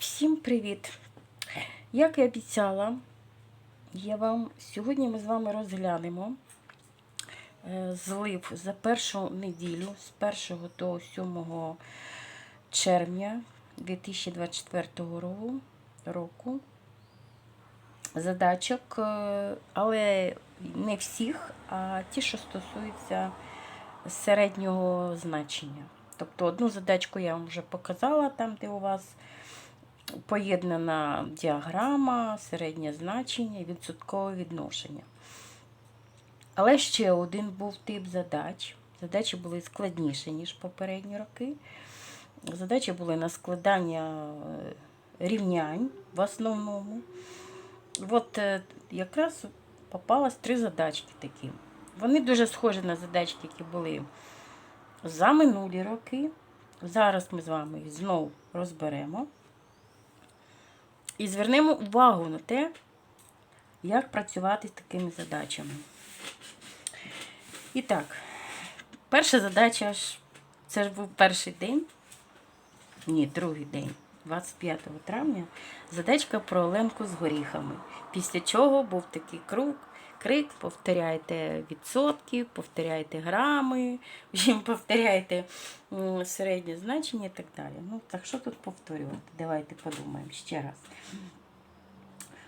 Всім привіт! Як і обіцяла, я вам сьогодні ми з вами розглянемо е, злив за першу неділю з 1 до 7 червня 2024 року. Задачок, е, але не всіх, а ті, що стосуються середнього значення. Тобто одну задачку я вам вже показала, там, де у вас поєднана діаграма, середнє значення, і відсоткове відношення. Але ще один був тип задач. Задачі були складніші, ніж попередні роки. Задачі були на складання е, рівнянь в основному. От е, якраз попалось три задачки такі. Вони дуже схожі на задачки, які були за минулі роки. Зараз ми з вами їх знову розберемо. І звернемо увагу на те, як працювати з такими задачами. І так, перша задача ж, це ж був перший день, ні, другий день, 25 травня, задачка про Оленку з горіхами. Після чого був такий круг, крик, повторяйте відсотки, повторяйте грами, повторяйте середнє значення і так далі. Ну, так що тут повторювати? Давайте подумаємо ще раз.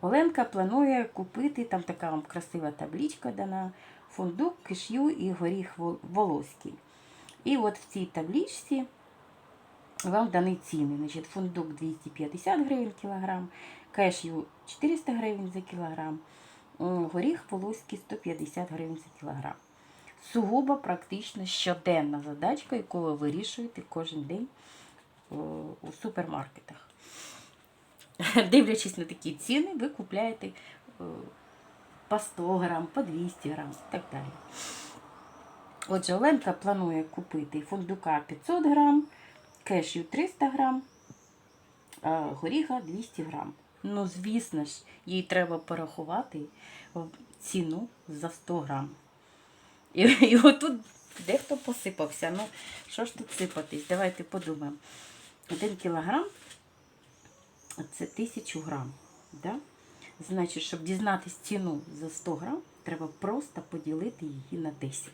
Оленка планує купити, там така вам красива табличка дана, фундук, кишю і горіх вол- волоський. І от в цій табличці вам дані ціни. Значить, фундук 250 гривень кілограм, кешю 400 гривень за кілограм, горіх волоський 150 гривень за кілограм. Сугубо практично щоденна задачка, яку ви вирішуєте кожен день у супермаркетах. Дивлячись на такі ціни, ви купляєте е, по 100 грам, по 200 грам і так далі. Отже, Оленка планує купити фундука 500 грам, кешю 300 грам, горіха 200 грам. Ну, звісно ж, їй треба порахувати ціну за 100 грам. І, і отут дехто посипався. Ну, що ж тут сипатись? Давайте подумаємо. Один кілограм це 1000 грам. Да? Значить, щоб дізнатися ціну за 100 грам, треба просто поділити її на 10.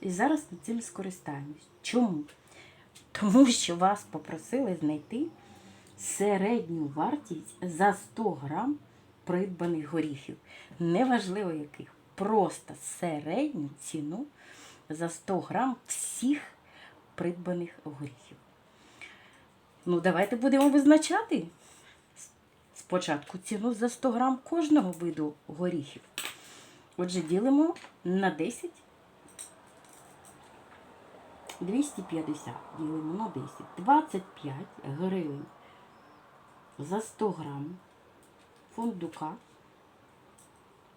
І зараз ми цим скористаємось. Чому? Тому що вас попросили знайти середню вартість за 100 грам придбаних горіхів. Неважливо яких. Просто середню ціну за 100 грам всіх придбаних горіхів. Ну, давайте будемо визначати спочатку ціну за 100 грам кожного виду горіхів. Отже, ділимо на 10. 250 ділимо на 10. 25 гривень за 100 грам фундука.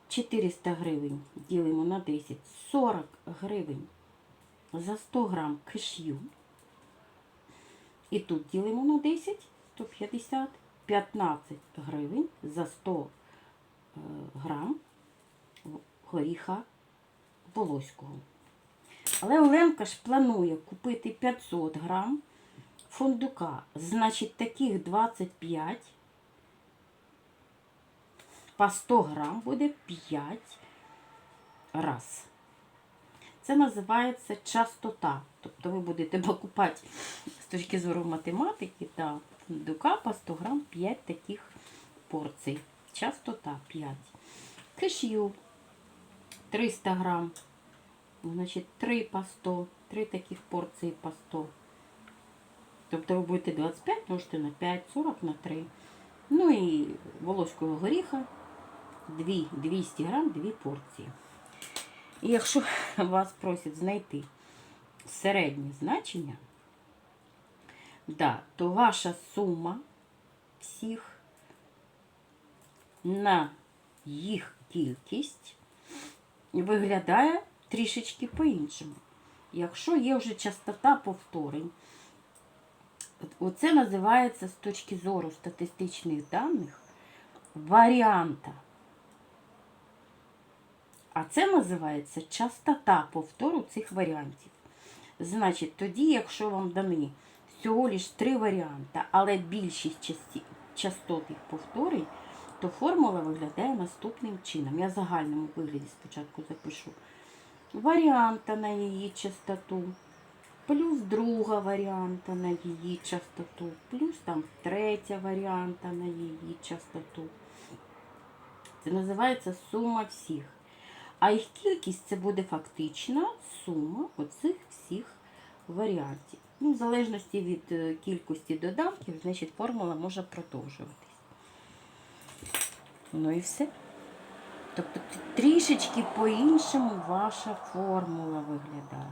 400 гривень ділимо на 10. 40 гривень за 100 грам кишю. І тут ділимо на 10, 150, 15 гривень за 100 е, грам горіха волоського. Але Оленка ж планує купити 500 грам фундука. Значить, таких 25 по 100 грам буде 5 раз. Це називається частота. Тобто ви будете покупати з точки зору математики та фундука по 100 грам 5 таких порцій. Частота 5. Кишю 300 грам. Значить, 3 по 100, 3 таких порції по 100. Тобто ви будете 25 множити на 5, 40 на 3. Ну і волоського горіха 2, 200 грам, 2 порції. І якщо вас просять знайти середнє значення, да, то ваша сума всіх на їх кількість виглядає трішечки по-іншому. Якщо є вже частота повторень, оце називається з точки зору статистичних даних варіанта. А це називається частота повтору цих варіантів. Значить, тоді, якщо вам дані всього лиш три варіанти, але більшість частот їх повторень, то формула виглядає наступним чином. Я в загальному вигляді спочатку запишу. Варіанта на її частоту, плюс друга варіанта на її частоту, плюс там третя варіанта на її частоту. Це називається сума всіх. А їх кількість це буде фактична сума оцих всіх варіантів. Ну, в залежності від е, кількості доданків, значить формула може продовжуватись. Ну і все. Тобто трішечки по-іншому ваша формула виглядає.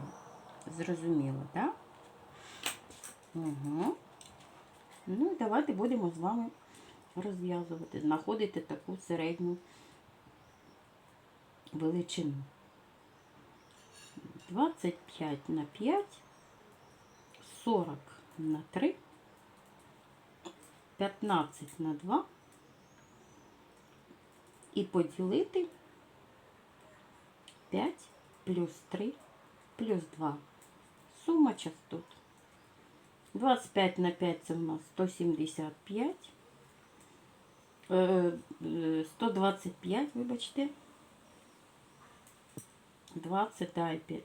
Зрозуміло, так? Угу. Ну, і давайте будемо з вами розв'язувати, знаходити таку середню величину. 25 на 5, 40 на 3, 15 на 2 і поділити 5 плюс 3 плюс 2. Сума частот. 25 на 5 це у нас 175. Е, е, 125, вибачте. 20, дай, пі-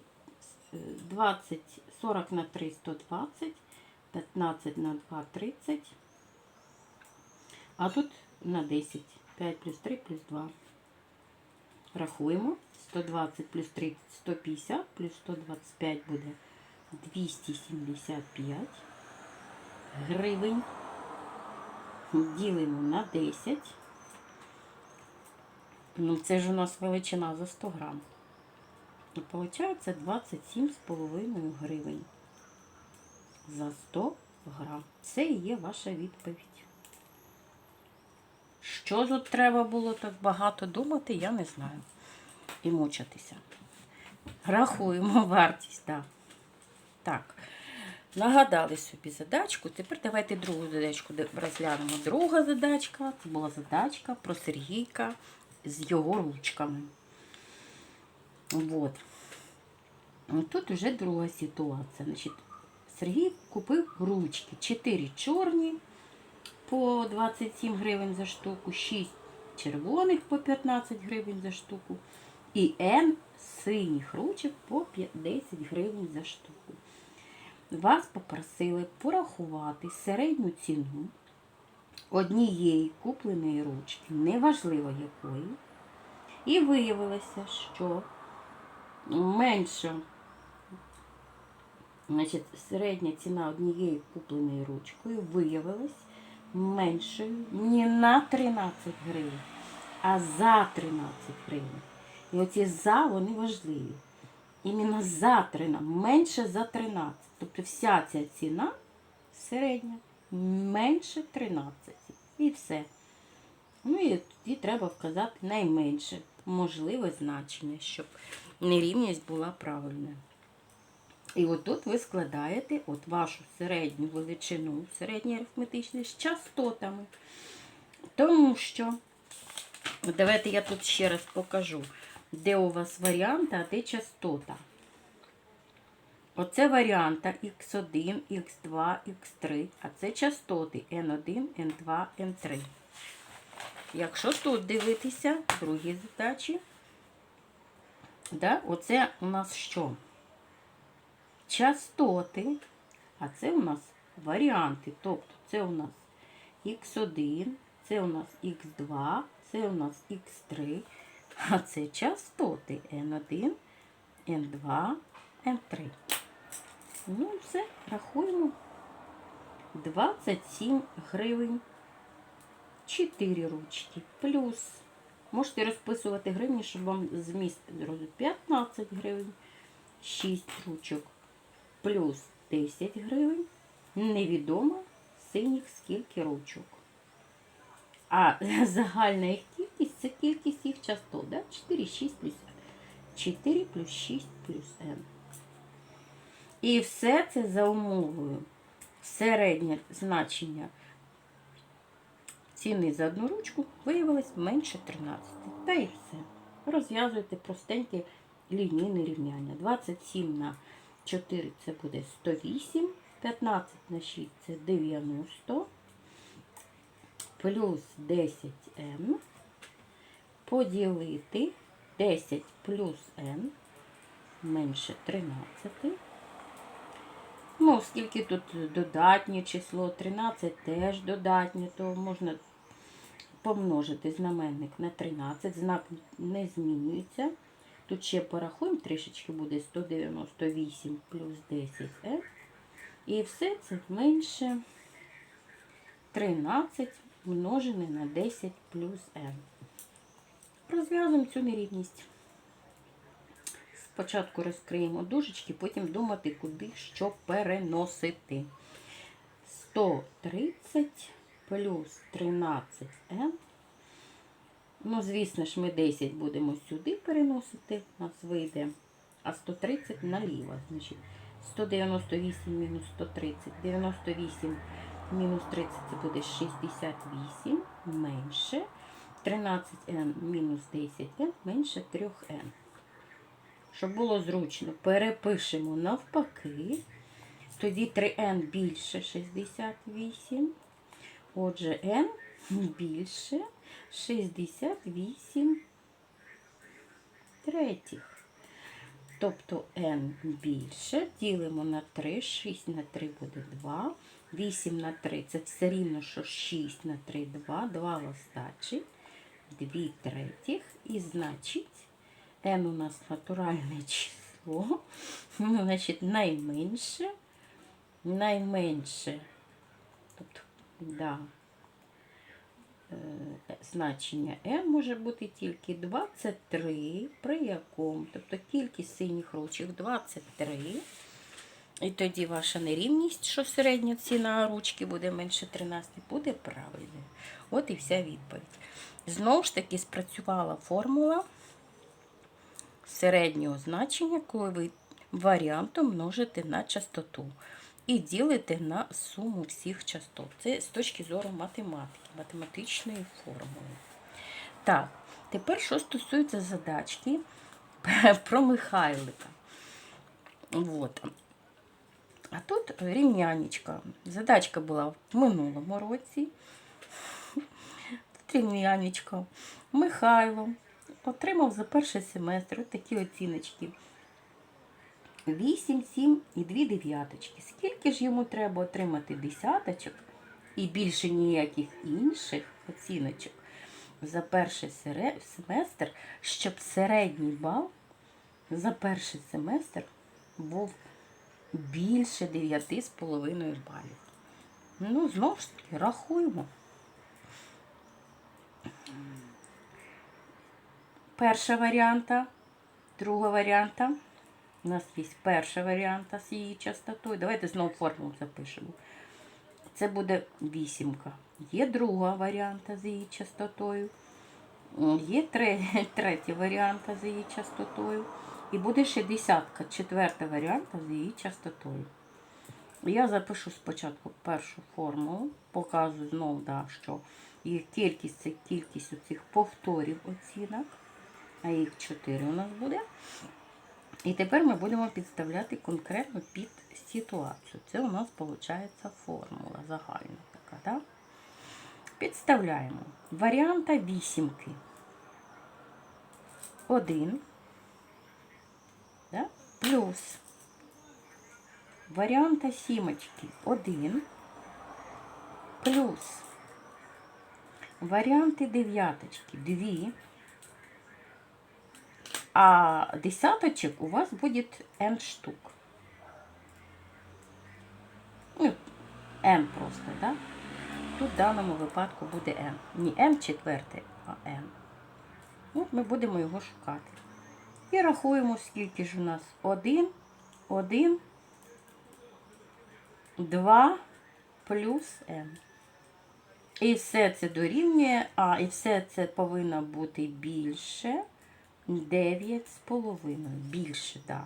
е, 20, 40 на 3, 120, 15 на 2, 30. А тут на 10. 5 плюс 3 плюс 2. Рахуємо. 120 плюс 30, 150, плюс 125 буде 275 гривень. Ділимо на 10. Ну, це ж у нас величина за 100 грам. І виходить 27,5 гривень за 100 грам. Це і є ваша відповідь. Що тут треба було так багато думати, я не знаю. І мучатися. Рахуємо вартість, так. Так. Нагадали собі задачку. Тепер давайте другу задачку розглянемо. Друга задачка це була задачка про Сергійка з його ручками. Ну, Тут вже друга ситуація. Значить, Сергій купив ручки. 4 чорні по 27 гривень за штуку, 6 червоних по 15 гривень за штуку і N синіх ручок по 10 гривень за штуку. Вас попросили порахувати середню ціну однієї купленої ручки, неважливо якої, і виявилося, що менша Значить, середня ціна однієї купленої ручкою виявилась меншою не на 13 гривень, а за 13 гривень. І оці за вони важливі. Іменно за 13, менше за 13. Тобто вся ця ціна середня менше 13. І все. Ну і тоді треба вказати найменше можливе значення, щоб нерівність була правильною. І от тут ви складаєте от вашу середню величину, середній арифметичний з частотами. Тому що, давайте я тут ще раз покажу, де у вас варіанти, а де частота. Оце варіанта Х1, Х2, Х3, а це частоти N1, N2, N3. Якщо тут дивитися, другі задачі, да, оце у нас що? частоти, а це у нас варіанти. Тобто це у нас х1, це у нас х2, це у нас х3, а це частоти n1, n2, n3. Ну і все, рахуємо. 27 гривень. 4 ручки. Плюс. Можете розписувати гривні, щоб вам зміст зробити 15 гривень. 6 ручок плюс 10 гривень. Невідомо синіх скільки ручок. А загальна їх кількість це кількість їх частот. Да? 4, 6 плюс 4 плюс 6 плюс n. І все це за умовою середнє значення ціни за одну ручку виявилось менше 13. Та і все. Розв'язуйте простеньке лінійне рівняння. 27 на 4 це буде 108. 15 на 6 це 90. Плюс 10m. Поділити 10 плюс n менше 13. Ну, оскільки тут додатнє число, 13 теж додатнє, то можна помножити знаменник на 13. Знак не змінюється. Тут ще порахуємо, трішечки буде 198 плюс 10 n. І все це менше 13 множене на 10 плюс n. Розв'язуємо цю нерівність. Спочатку розкриємо дужечки, потім думати, куди що переносити. 130 плюс 13n. Ну, звісно ж, ми 10 будемо сюди переносити, у нас вийде, а 130 наліво. Значить, 198 мінус 130. 98 мінус 30 це буде 68 менше. 13n мінус 10n менше 3n. Щоб було зручно, перепишемо навпаки. Тоді 3n більше 68. Отже, n більше 68 третіх. Тобто n більше, ділимо на 3, 6 на 3 буде 2, 8 на 3 це все рівно, що 6 на 3 2, 2 в остачі, 2 третіх. І значить, n у нас натуральне число, ну, значить, найменше, найменше, тобто, да, е, значення n може бути тільки 23, при якому, тобто кількість синіх ручок 23. І тоді ваша нерівність, що середня ціна ручки буде менше 13, буде правильною. От і вся відповідь. Знову ж таки, спрацювала формула середнього значення, коли ви варіантом множите на частоту і ділите на суму всіх частот. Це з точки зору математики, математичної формули. Так, тепер, що стосується задачки про Михайлика. Вот. А тут рівнянечка. Задачка була в минулому році. Тут рівнянечка. Михайло отримав за перший семестр от такі оціночки. 8, 7 і 2 дев'яточки. Скільки ж йому треба отримати десяточок і більше ніяких інших оціночок за перший семестр, щоб середній бал за перший семестр був більше 9,5 балів. Ну, знову ж таки, рахуємо. Перша варіанта, друга варіанта. У нас є перша варіанта з її частотою. Давайте знову формулу запишемо. Це буде вісімка. Є друга варіанта з її частотою. Є тре- третя варіанта з її частотою. І буде ще десятка, четверта варіанта з її частотою. Я запишу спочатку першу формулу, показую знову, да, що їх кількість це кількість оцих повторів оцінок, а їх 4 у нас буде. І тепер ми будемо підставляти конкретно під ситуацію. Це у нас виходить формула загальна така. Да? Підставляємо варіанта вісімки. 1 да? Плюс варіанта сімочки 1 плюс варіанти дев'яточки 2 а десяточек у вас будет n штук. Ну, n просто, да? Тут в даному випадку буде n. Не n четверте, а n. От ми будемо його шукати. І рахуємо, скільки ж у нас 1, 1, 2 плюс n. І все це дорівнює, а і все це повинно бути більше. 9 з половиною. Більше, так.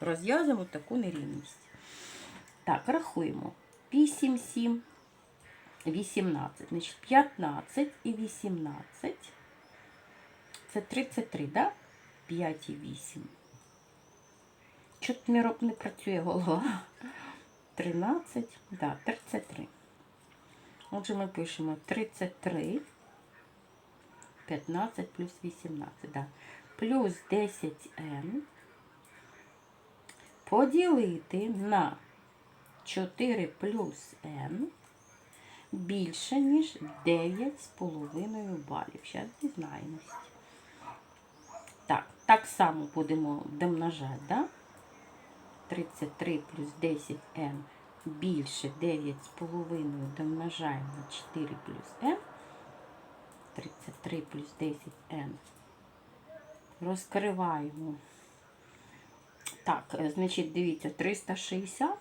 Да. Розв'язуємо таку нерівність. Так, рахуємо. 8, 7, 18. Значить, 15 і 18. Це 33, да? 5 і 8. Чого не, не працює голова? 13, да, 33. Отже, ми пишемо 33, 15 плюс 18, да. плюс 10n поділити на 4 плюс n більше, ніж 9,5 балів. Зараз дізнаємось. Так, само будемо домножати, да? 33 плюс 10n більше 9,5 домножаємо на 4 плюс n. 33 плюс 10n. Розкриваємо. Так, е, значить, дивіться, 360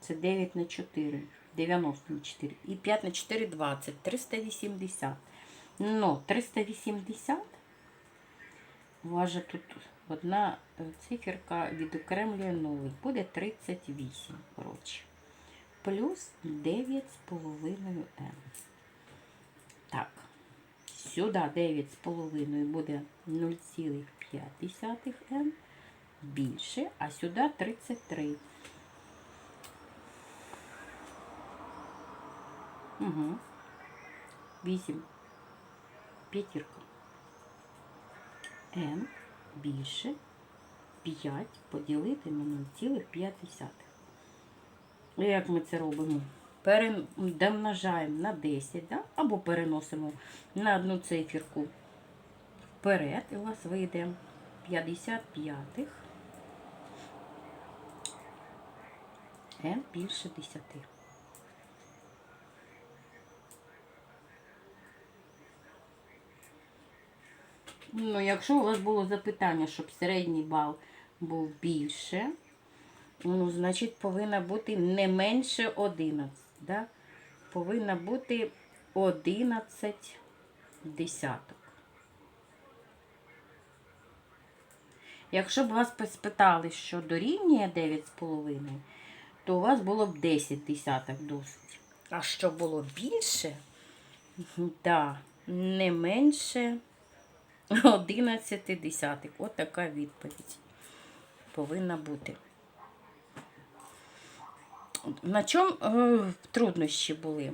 це 9 на 4, 90 на 4. І 5 на 4 20, 380. Ну, 380 у вас же тут одна циферка відокремлює нулик. Буде 38, коротше. Плюс 9,5n. Так. Сюди 9,5 буде 0,5n більше, а сюди 33. Угу. 8. П'ятірка. N більше 5 поділити на 0,5. І Як ми це робимо? Домножаємо на 10, да? або переносимо на одну циферку вперед, і у вас вийде 55 n більше 10. Ну, якщо у вас було запитання, щоб середній бал був більше, ну, значить, повинна бути не менше 11. Да? Повинна бути 11 десяток. Якщо б вас спитали, що дорівнює 9,5, то у вас було б 10 десяток досить. А що було більше, да, не менше 11 десятих. От така відповідь повинна бути. На чому е, труднощі були?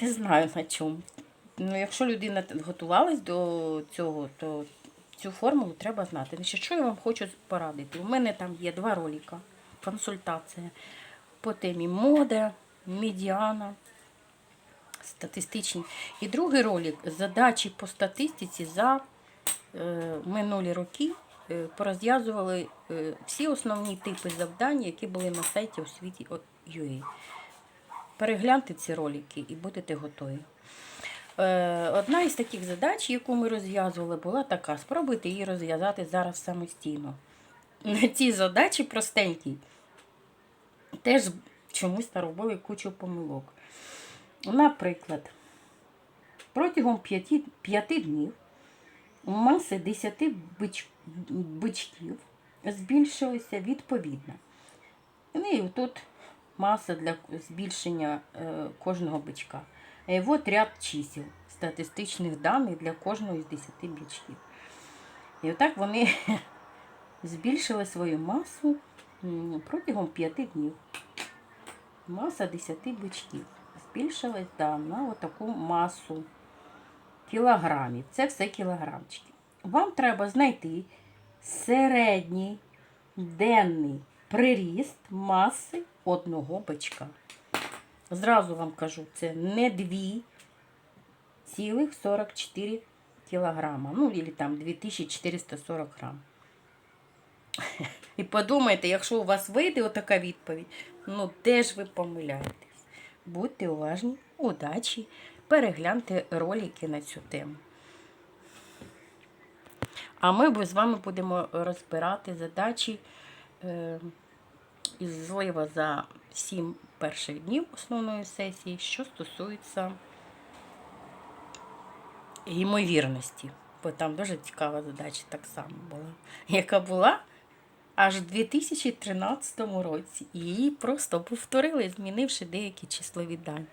Не знаю на чому. Ну, якщо людина готувалась до цього, то цю формулу треба знати. Значить, що я вам хочу порадити? У мене там є два ролика. Консультація по темі мода, медіана, статистичні. І другий ролик задачі по статистиці за е, минулі роки е, порозв'язували е, всі основні типи завдань, які були на сайті освіті UA. Перегляньте ці ролики і будете готові. Е, Одна із таких задач, яку ми розв'язували, була така: спробуйте її розв'язати зараз самостійно. Цій задачі простенькій теж чомусь наробили кучу помилок. Наприклад, протягом 5, 5 днів маси 10 бич, бичків збільшилися відповідно. Ну і тут маса для збільшення е, кожного бичка. І от ряд чисел, статистичних даних для кожного із 10 бичків. І отак вони збільшили свою масу протягом 5 днів. Маса 10 бичків збільшилась да, на отаку масу кілограмів. Це все кілограмчики. Вам треба знайти середній денний приріст маси одного бичка. Зразу вам кажу, це не 2,44 кілограма. Ну, або там 2440 грам. І подумайте, якщо у вас вийде отака відповідь, ну де ж ви помиляєтесь? Будьте уважні, удачі, перегляньте ролики на цю тему. А ми з вами будемо розбирати задачі е, із злива за 7 перших днів основної сесії, що стосується ймовірності. Бо там дуже цікава задача так само була, яка була аж в 2013 році. І її просто повторили, змінивши деякі числові дані.